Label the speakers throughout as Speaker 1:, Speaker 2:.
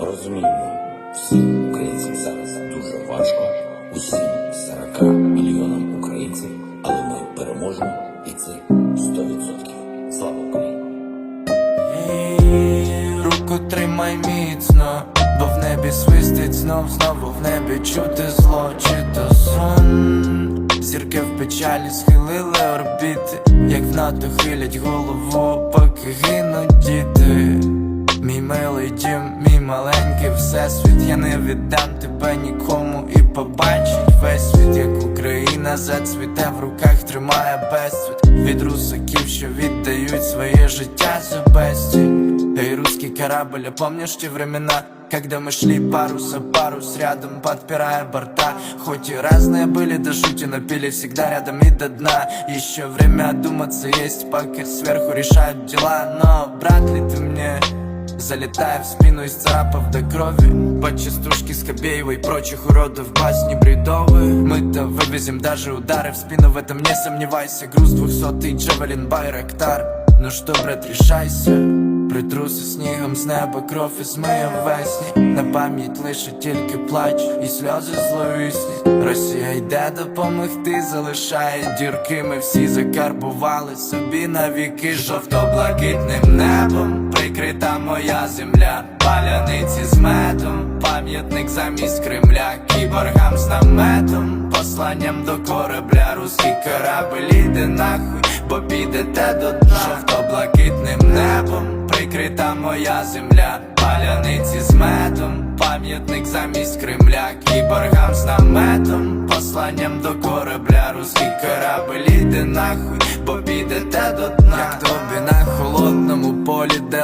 Speaker 1: Розуміємо, всім українцям зараз дуже важко, усім 40 мільйонам українців, але ми переможемо, і це 100%. Слава Україні!
Speaker 2: Руку тримай міцно, бо в небі свистить знов, знову в небі чути зло, чи то сон. Зірки в печалі схилили орбіти, як в НАТО хилять голову, поки гинуть діти. Мій милий дім, мій маленький всесвіт, я не віддам тебе нікому і побачить весь світ, як Україна зацвіте в руках, тримає безцвіт від русаків, що віддають своє життя за безцінь. Эй, русский корабль, а помнишь те времена, когда мы шли парус за парус рядом, подпирая борта Хоть и разные были, до жути напили всегда рядом и до дна Еще время одуматься есть, пока сверху решают дела Но брат ли ты мне, Залетая в спину из царапов до крови Под частушки Скобеева и прочих уродов басни бредовые Мы-то вывезем даже удары в спину, в этом не сомневайся Груз двухсотый Джавелин Байрактар Ну что, брат, решайся Притруси снігом з неба кров і змиє весні. На пам'ять лише тільки плач і сльози зловісні. Росія йде допомогти, залишає дірки. Ми всі закарбували собі навіки жовто-блакитним небом. Прикрита моя земля, паляниці з медом. Пам'ятник замість Кремля, кіборгам з наметом. Посланням до корабля, руський корабель іде нахуй, бо підете до дна. Жовто-блакитним небом Прикрита моя земля, паляниці з медом Пам'ятник замість Кремля, кіборгам з наметом Посланням до корабля, руський корабель іде нахуй, бо підете до дна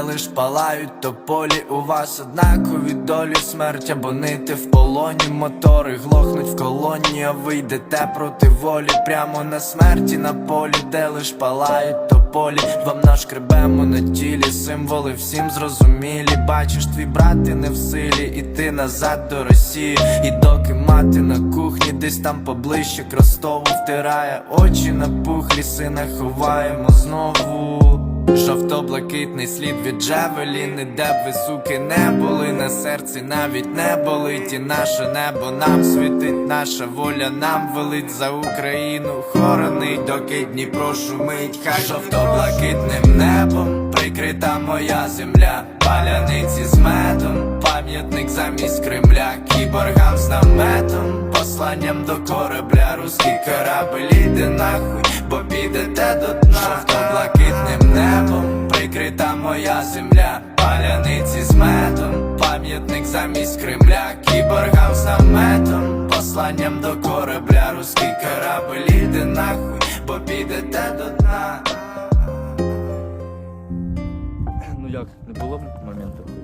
Speaker 2: лиш палають тополі. У вас однакові долі, смерть або нити в полоні Мотори глохнуть в колоні, а ви йдете проти волі. Прямо на смерті на полі, де лиш палають тополі. Вам нашкребемо на тілі, символи всім зрозумілі. Бачиш, твій брат і не в силі, іти назад до Росії. І доки мати на кухні, десь там поближче к Ростову Втирає очі на пухлі, сина ховаємо знову Жовто-блакитний слід від Джавеліни, де б ви суки не були, на серці навіть не болить, і наше небо нам світить, наша воля нам велить за Україну, хоронить, доки Дніпро шумить, хай жовто-блакитним небом прикрита моя земля, паляниці з медом, пам'ятник замість Кремля, кіборгам з наметом, посланням до корабля, руський корабель іде нахуй, бо підете до дна, жовто-блакитним небом, прикрита моя земля, паляниці з медом, пам'ятник замість Кремля, кіборгам з наметом, посланням до корабля, руський корабель іде нахуй, бо підете до дна.
Speaker 3: Ну як, не було моменту?